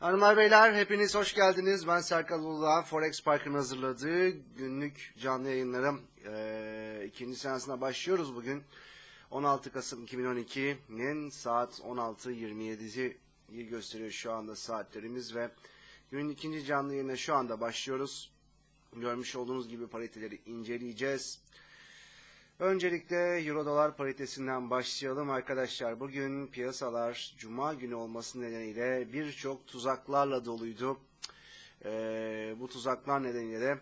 Hanımlar beyler hepiniz hoş geldiniz. Ben Serkan Uludağ. Forex Park'ın hazırladığı günlük canlı yayınlarım ee, ikinci seansına başlıyoruz bugün. 16 Kasım 2012'nin saat 16.27'yi gösteriyor şu anda saatlerimiz ve günün ikinci canlı yayına şu anda başlıyoruz. Görmüş olduğunuz gibi pariteleri inceleyeceğiz. Öncelikle Euro dolar paritesinden başlayalım arkadaşlar. Bugün piyasalar cuma günü olması nedeniyle birçok tuzaklarla doluydu. Ee, bu tuzaklar nedeniyle de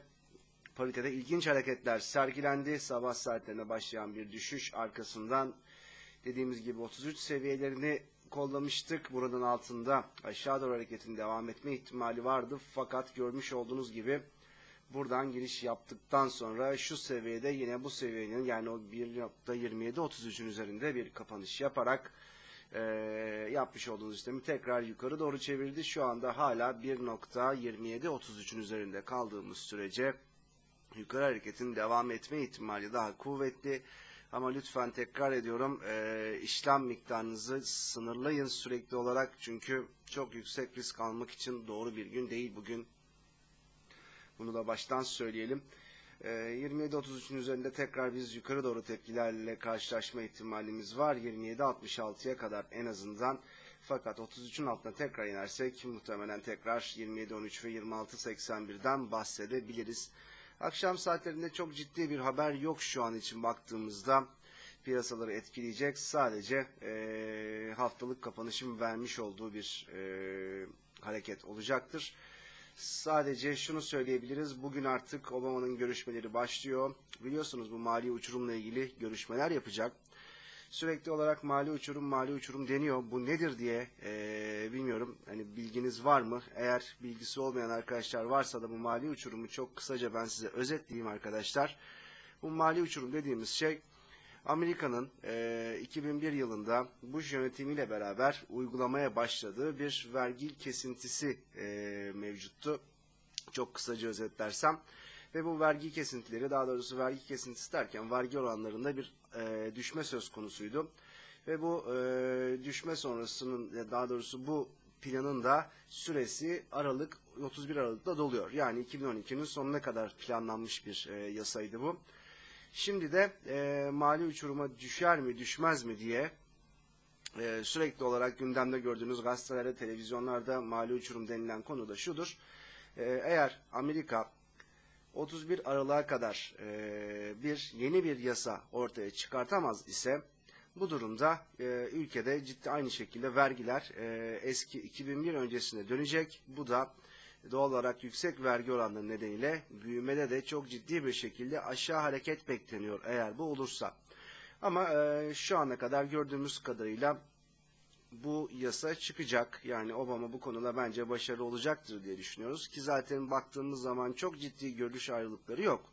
paritede ilginç hareketler sergilendi. Sabah saatlerine başlayan bir düşüş arkasından dediğimiz gibi 33 seviyelerini kollamıştık. Buradan altında aşağı doğru hareketin devam etme ihtimali vardı. Fakat görmüş olduğunuz gibi buradan giriş yaptıktan sonra şu seviyede yine bu seviyenin yani o 1.27-33'ün üzerinde bir kapanış yaparak e, yapmış olduğunuz işlemi tekrar yukarı doğru çevirdi. Şu anda hala 1.27-33'ün üzerinde kaldığımız sürece yukarı hareketin devam etme ihtimali daha kuvvetli. Ama lütfen tekrar ediyorum e, işlem miktarınızı sınırlayın sürekli olarak çünkü çok yüksek risk almak için doğru bir gün değil bugün. Bunu da baştan söyleyelim. E, 27-33'ün üzerinde tekrar biz yukarı doğru tepkilerle karşılaşma ihtimalimiz var. 27-66'ya kadar en azından. Fakat 33'ün altına tekrar inersek muhtemelen tekrar 27-13 ve 26-81'den bahsedebiliriz. Akşam saatlerinde çok ciddi bir haber yok şu an için baktığımızda. Piyasaları etkileyecek sadece e, haftalık kapanışın vermiş olduğu bir e, hareket olacaktır. Sadece şunu söyleyebiliriz. Bugün artık Obama'nın görüşmeleri başlıyor. Biliyorsunuz bu mali uçurumla ilgili görüşmeler yapacak. Sürekli olarak mali uçurum, mali uçurum deniyor. Bu nedir diye e, bilmiyorum. Hani bilginiz var mı? Eğer bilgisi olmayan arkadaşlar varsa da bu mali uçurumu çok kısaca ben size özetleyeyim arkadaşlar. Bu mali uçurum dediğimiz şey Amerika'nın e, 2001 yılında Bush yönetimiyle beraber uygulamaya başladığı bir vergi kesintisi e, mevcuttu. Çok kısaca özetlersem. Ve bu vergi kesintileri daha doğrusu vergi kesintisi derken vergi oranlarında bir e, düşme söz konusuydu. Ve bu e, düşme sonrasının daha doğrusu bu planın da süresi Aralık 31 Aralık'ta doluyor. Yani 2012'nin sonuna kadar planlanmış bir e, yasaydı bu. Şimdi de e, mali uçuruma düşer mi düşmez mi diye e, sürekli olarak gündemde gördüğünüz gazetelerde, televizyonlarda mali uçurum denilen konu da şudur. E, eğer Amerika 31 Aralık'a kadar e, bir yeni bir yasa ortaya çıkartamaz ise bu durumda e, ülkede ciddi aynı şekilde vergiler e, eski 2001 öncesine dönecek. Bu da doğal olarak yüksek vergi oranları nedeniyle büyümede de çok ciddi bir şekilde aşağı hareket bekleniyor eğer bu olursa. Ama e, şu ana kadar gördüğümüz kadarıyla bu yasa çıkacak. Yani Obama bu konuda bence başarılı olacaktır diye düşünüyoruz. Ki zaten baktığımız zaman çok ciddi görüş ayrılıkları yok.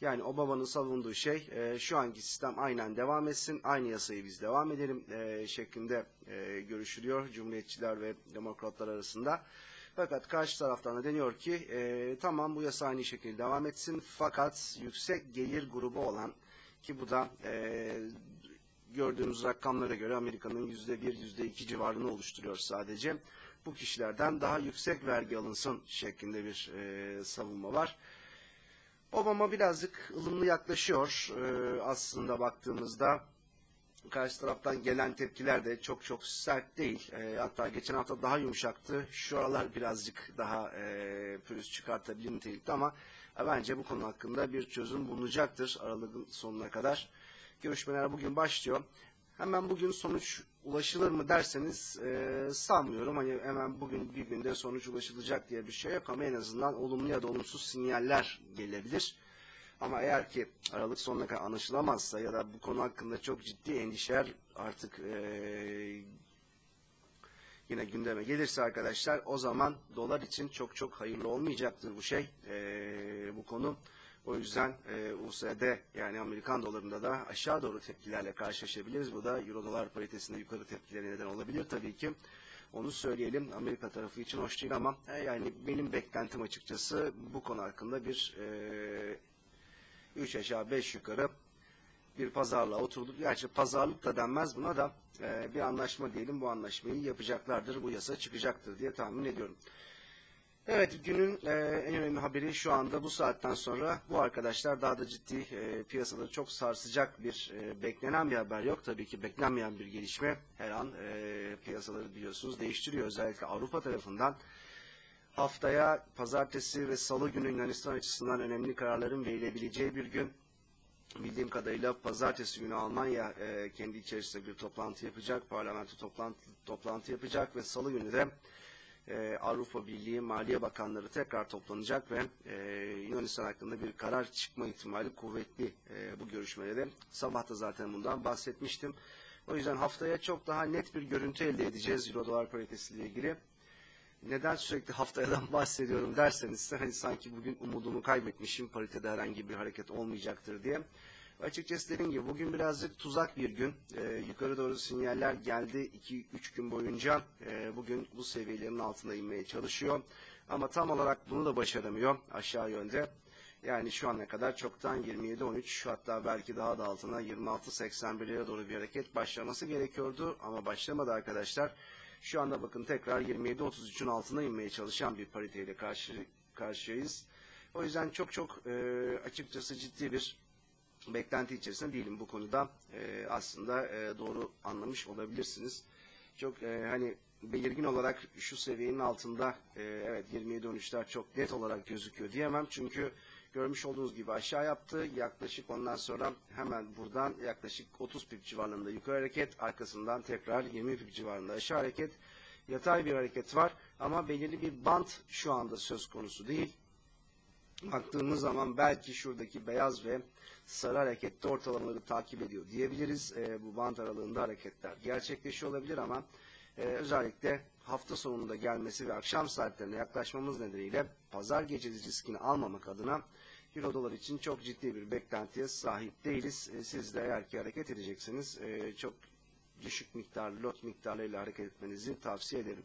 Yani Obama'nın savunduğu şey e, şu anki sistem aynen devam etsin, aynı yasayı biz devam edelim e, şeklinde e, görüşülüyor Cumhuriyetçiler ve Demokratlar arasında. Fakat karşı taraftan da deniyor ki e, tamam bu yasa aynı şekilde devam etsin fakat yüksek gelir grubu olan ki bu da e, gördüğümüz rakamlara göre Amerika'nın yüzde bir, yüzde iki civarını oluşturuyor sadece. Bu kişilerden daha yüksek vergi alınsın şeklinde bir e, savunma var. Obama birazcık ılımlı yaklaşıyor e, aslında baktığımızda. Karşı taraftan gelen tepkiler de çok çok sert değil. E, hatta geçen hafta daha yumuşaktı. Şu aralar birazcık daha e, pürüz çıkartabilir nitelikte ama e, bence bu konu hakkında bir çözüm bulunacaktır Aralık'ın sonuna kadar. Görüşmeler bugün başlıyor. Hemen bugün sonuç ulaşılır mı derseniz e, sanmıyorum. Hani hemen bugün bir günde sonuç ulaşılacak diye bir şey yok ama en azından olumlu ya da olumsuz sinyaller gelebilir. Ama eğer ki Aralık sonuna kadar anlaşılamazsa ya da bu konu hakkında çok ciddi endişeler artık e, yine gündeme gelirse arkadaşlar o zaman dolar için çok çok hayırlı olmayacaktır bu şey e, bu konu. O yüzden e, USD yani Amerikan dolarında da aşağı doğru tepkilerle karşılaşabiliriz. Bu da Euro dolar paritesinde yukarı tepkileri neden olabilir tabii ki. Onu söyleyelim. Amerika tarafı için hoş değil ama e, yani benim beklentim açıkçası bu konu hakkında bir e, 3 aşağı 5 yukarı bir pazarlığa oturduk. Gerçi pazarlık da denmez buna da e, bir anlaşma diyelim. Bu anlaşmayı yapacaklardır. Bu yasa çıkacaktır diye tahmin ediyorum. Evet günün e, en önemli haberi şu anda bu saatten sonra bu arkadaşlar daha da ciddi e, piyasaları çok sarsacak bir e, beklenen bir haber yok. Tabii ki beklenmeyen bir gelişme her an e, piyasaları biliyorsunuz değiştiriyor. Özellikle Avrupa tarafından haftaya pazartesi ve salı günü Yunanistan açısından önemli kararların verilebileceği bir gün. Bildiğim kadarıyla pazartesi günü Almanya e, kendi içerisinde bir toplantı yapacak, parlamento toplantı, toplantı yapacak ve salı günü de e, Avrupa Birliği Maliye Bakanları tekrar toplanacak ve e, Yunanistan hakkında bir karar çıkma ihtimali kuvvetli e, bu görüşmede. Sabah da zaten bundan bahsetmiştim. O yüzden haftaya çok daha net bir görüntü elde edeceğiz Euro dolar paritesiyle ilgili. Neden sürekli haftayadan bahsediyorum derseniz hani sanki bugün umudumu kaybetmişim paritede herhangi bir hareket olmayacaktır diye. Açıkçası dediğim gibi bugün birazcık tuzak bir gün. Ee, yukarı doğru sinyaller geldi 2-3 gün boyunca. Ee, bugün bu seviyelerin altına inmeye çalışıyor. Ama tam olarak bunu da başaramıyor aşağı yönde. Yani şu ana kadar çoktan 27-13 hatta belki daha da altına 26-81'lere doğru bir hareket başlaması gerekiyordu. Ama başlamadı arkadaşlar. Şu anda bakın tekrar 27-33'ün altına inmeye çalışan bir pariteyle karşı, karşıyayız. O yüzden çok çok e, açıkçası ciddi bir beklenti içerisinde değilim bu konuda. E, aslında e, doğru anlamış olabilirsiniz. Çok e, hani belirgin olarak şu seviyenin altında e, evet 27-13'ler çok net olarak gözüküyor diyemem. Çünkü görmüş olduğunuz gibi aşağı yaptı. Yaklaşık ondan sonra hemen buradan yaklaşık 30 pip civarında yukarı hareket. Arkasından tekrar 20 pip civarında aşağı hareket. Yatay bir hareket var ama belirli bir bant şu anda söz konusu değil. Baktığımız zaman belki şuradaki beyaz ve sarı harekette ortalamaları takip ediyor diyebiliriz. E, bu bant aralığında hareketler gerçekleşiyor olabilir ama e, özellikle hafta sonunda gelmesi ve akşam saatlerine yaklaşmamız nedeniyle pazar gecesi riskini almamak adına Euro dolar için çok ciddi bir beklentiye sahip değiliz. E, siz de eğer ki hareket edeceksiniz e, çok düşük miktarlı lot miktarlarıyla hareket etmenizi tavsiye ederim.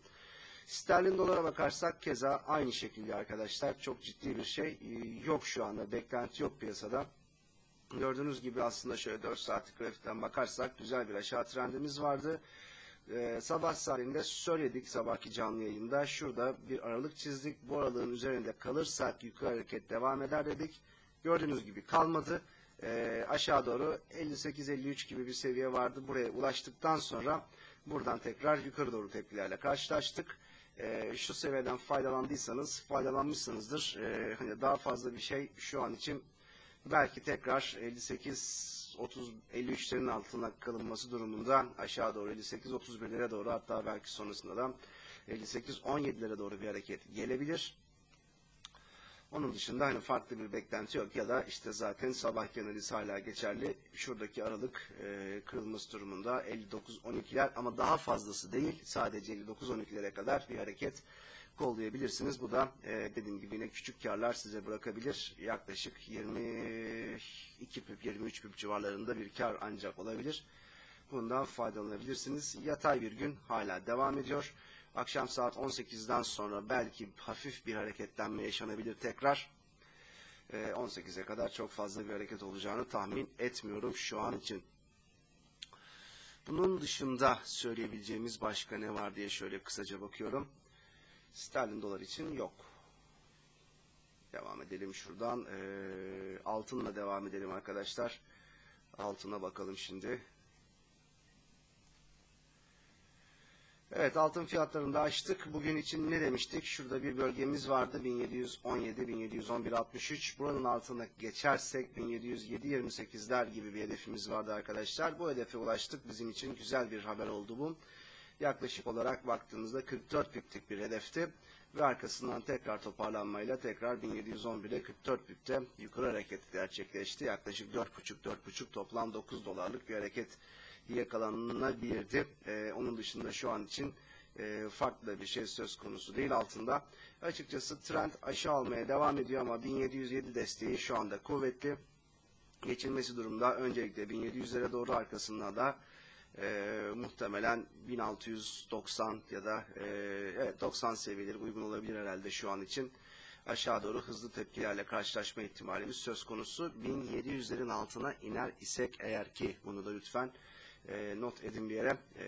Sterlin dolara bakarsak keza aynı şekilde arkadaşlar çok ciddi bir şey e, yok şu anda. Beklenti yok piyasada. Gördüğünüz gibi aslında şöyle 4 saatlik grafikten bakarsak güzel bir aşağı trendimiz vardı. Ee, sabah saatinde söyledik sabahki canlı yayında. Şurada bir aralık çizdik. Bu aralığın üzerinde kalırsak yukarı hareket devam eder dedik. Gördüğünüz gibi kalmadı. Ee, aşağı doğru 58-53 gibi bir seviye vardı. Buraya ulaştıktan sonra buradan tekrar yukarı doğru tepkilerle karşılaştık. Ee, şu seviyeden faydalandıysanız faydalanmışsınızdır. Ee, hani daha fazla bir şey şu an için belki tekrar 58 30 53'lerin altına kalınması durumunda aşağı doğru 58 31'lere doğru hatta belki sonrasında da 58 17'lere doğru bir hareket gelebilir. Onun dışında hani farklı bir beklenti yok ya da işte zaten sabah analiz hala geçerli. Şuradaki aralık e, kırılması durumunda 59-12'ler ama daha fazlası değil. Sadece 59-12'lere kadar bir hareket kollayabilirsiniz. Bu da e, dediğim gibi yine küçük karlar size bırakabilir. Yaklaşık 22 pip 23 pip civarlarında bir kar ancak olabilir. Bundan faydalanabilirsiniz. Yatay bir gün hala devam ediyor. Akşam saat 18'den sonra belki hafif bir hareketlenme yaşanabilir tekrar. 18'e kadar çok fazla bir hareket olacağını tahmin etmiyorum şu an için. Bunun dışında söyleyebileceğimiz başka ne var diye şöyle kısaca bakıyorum. Sterlin dolar için yok. Devam edelim şuradan. Ee, altınla devam edelim arkadaşlar. Altına bakalım şimdi. Evet altın fiyatlarını da açtık. Bugün için ne demiştik? Şurada bir bölgemiz vardı. 1717, 1711, 63. Buranın altına geçersek 1707-28'ler gibi bir hedefimiz vardı arkadaşlar. Bu hedefe ulaştık. Bizim için güzel bir haber oldu bu yaklaşık olarak baktığımızda 44 piplik bir hedefti. Ve arkasından tekrar toparlanmayla tekrar 1711'e 44 pipte yukarı hareket gerçekleşti. Yaklaşık 4,5-4,5 toplam 9 dolarlık bir hareket yakalanabilirdi. Ee, onun dışında şu an için e, farklı bir şey söz konusu değil altında. Açıkçası trend aşağı almaya devam ediyor ama 1707 desteği şu anda kuvvetli. Geçilmesi durumda öncelikle 1700'lere doğru arkasında da e, muhtemelen 1690 ya da e, evet 90 seviyeleri uygun olabilir herhalde şu an için. aşağı doğru hızlı tepkilerle karşılaşma ihtimalimiz söz konusu. 1700'lerin altına iner isek eğer ki bunu da lütfen e, not edin bir yere. E,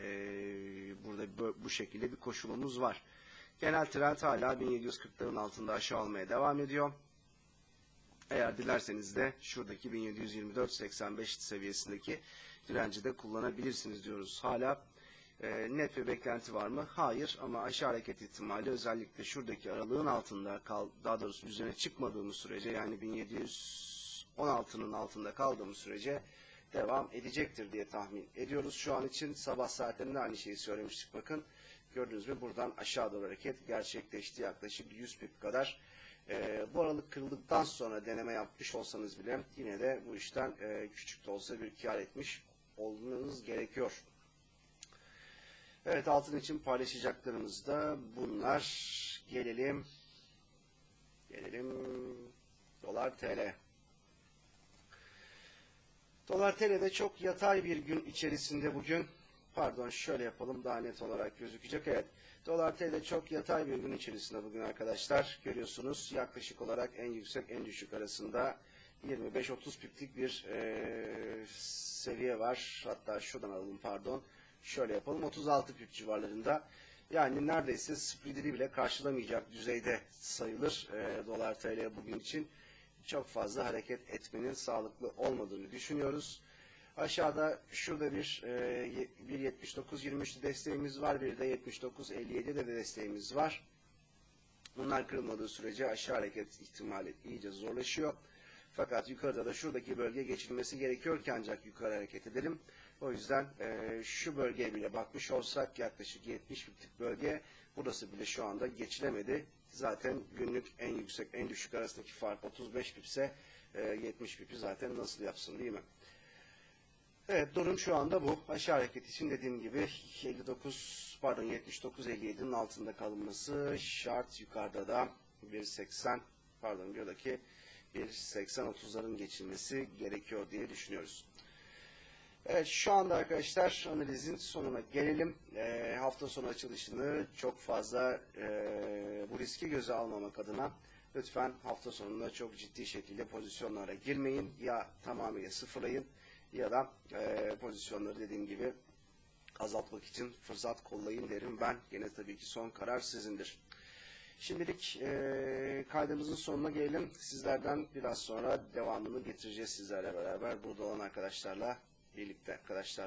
burada bö- bu şekilde bir koşulumuz var. Genel trend hala 1740'ların altında aşağı almaya devam ediyor. Eğer dilerseniz de şuradaki 1724-85 seviyesindeki direnci de kullanabilirsiniz diyoruz. Hala e, net bir beklenti var mı? Hayır ama aşağı hareket ihtimali özellikle şuradaki aralığın altında kal, daha doğrusu üzerine çıkmadığımız sürece yani 1716'nın altında kaldığımız sürece devam edecektir diye tahmin ediyoruz. Şu an için sabah saatlerinde aynı şeyi söylemiştik bakın. Gördünüz mü buradan aşağı doğru hareket gerçekleşti yaklaşık 100 pip kadar. E, bu aralık kırıldıktan sonra deneme yapmış olsanız bile yine de bu işten e, küçük de olsa bir kar etmiş olmanız gerekiyor. Evet altın için paylaşacaklarımız da bunlar. Gelelim. Gelelim. Dolar TL. Dolar TL'de çok yatay bir gün içerisinde bugün. Pardon şöyle yapalım daha net olarak gözükecek. Evet. Dolar TL çok yatay bir gün içerisinde bugün arkadaşlar. Görüyorsunuz yaklaşık olarak en yüksek en düşük arasında 25-30 piplik bir e, seviye var. Hatta şuradan alalım pardon. Şöyle yapalım 36 pip civarlarında. Yani neredeyse spread'i bile karşılamayacak düzeyde sayılır e, dolar TL bugün için. Çok fazla hareket etmenin sağlıklı olmadığını düşünüyoruz. Aşağıda şurada bir e, bir 79-23'lü desteğimiz var. Bir de 79-57'de de desteğimiz var. Bunlar kırılmadığı sürece aşağı hareket ihtimali iyice zorlaşıyor. Fakat yukarıda da şuradaki bölge geçilmesi gerekiyor ki ancak yukarı hareket edelim. O yüzden e, şu bölgeye bile bakmış olsak yaklaşık 70 bitlik bölge burası bile şu anda geçilemedi. Zaten günlük en yüksek en düşük arasındaki fark 35 pipse e, 70 pipi zaten nasıl yapsın değil mi? Evet durum şu anda bu. Aşağı hareket için dediğim gibi 59 pardon 79 57'nin altında kalınması şart. Yukarıda da 1.80 pardon buradaki 1.80 30'ların geçilmesi gerekiyor diye düşünüyoruz. Evet şu anda arkadaşlar analizin sonuna gelelim. E, hafta sonu açılışını çok fazla e, bu riski göze almamak adına lütfen hafta sonunda çok ciddi şekilde pozisyonlara girmeyin. Ya tamamıyla sıfırlayın ya da e, pozisyonları dediğim gibi azaltmak için fırsat kollayın derim ben. Yine tabii ki son karar sizindir. Şimdilik e, kaydımızın sonuna gelelim. Sizlerden biraz sonra devamını getireceğiz sizlerle beraber. Burada olan arkadaşlarla birlikte arkadaşlar.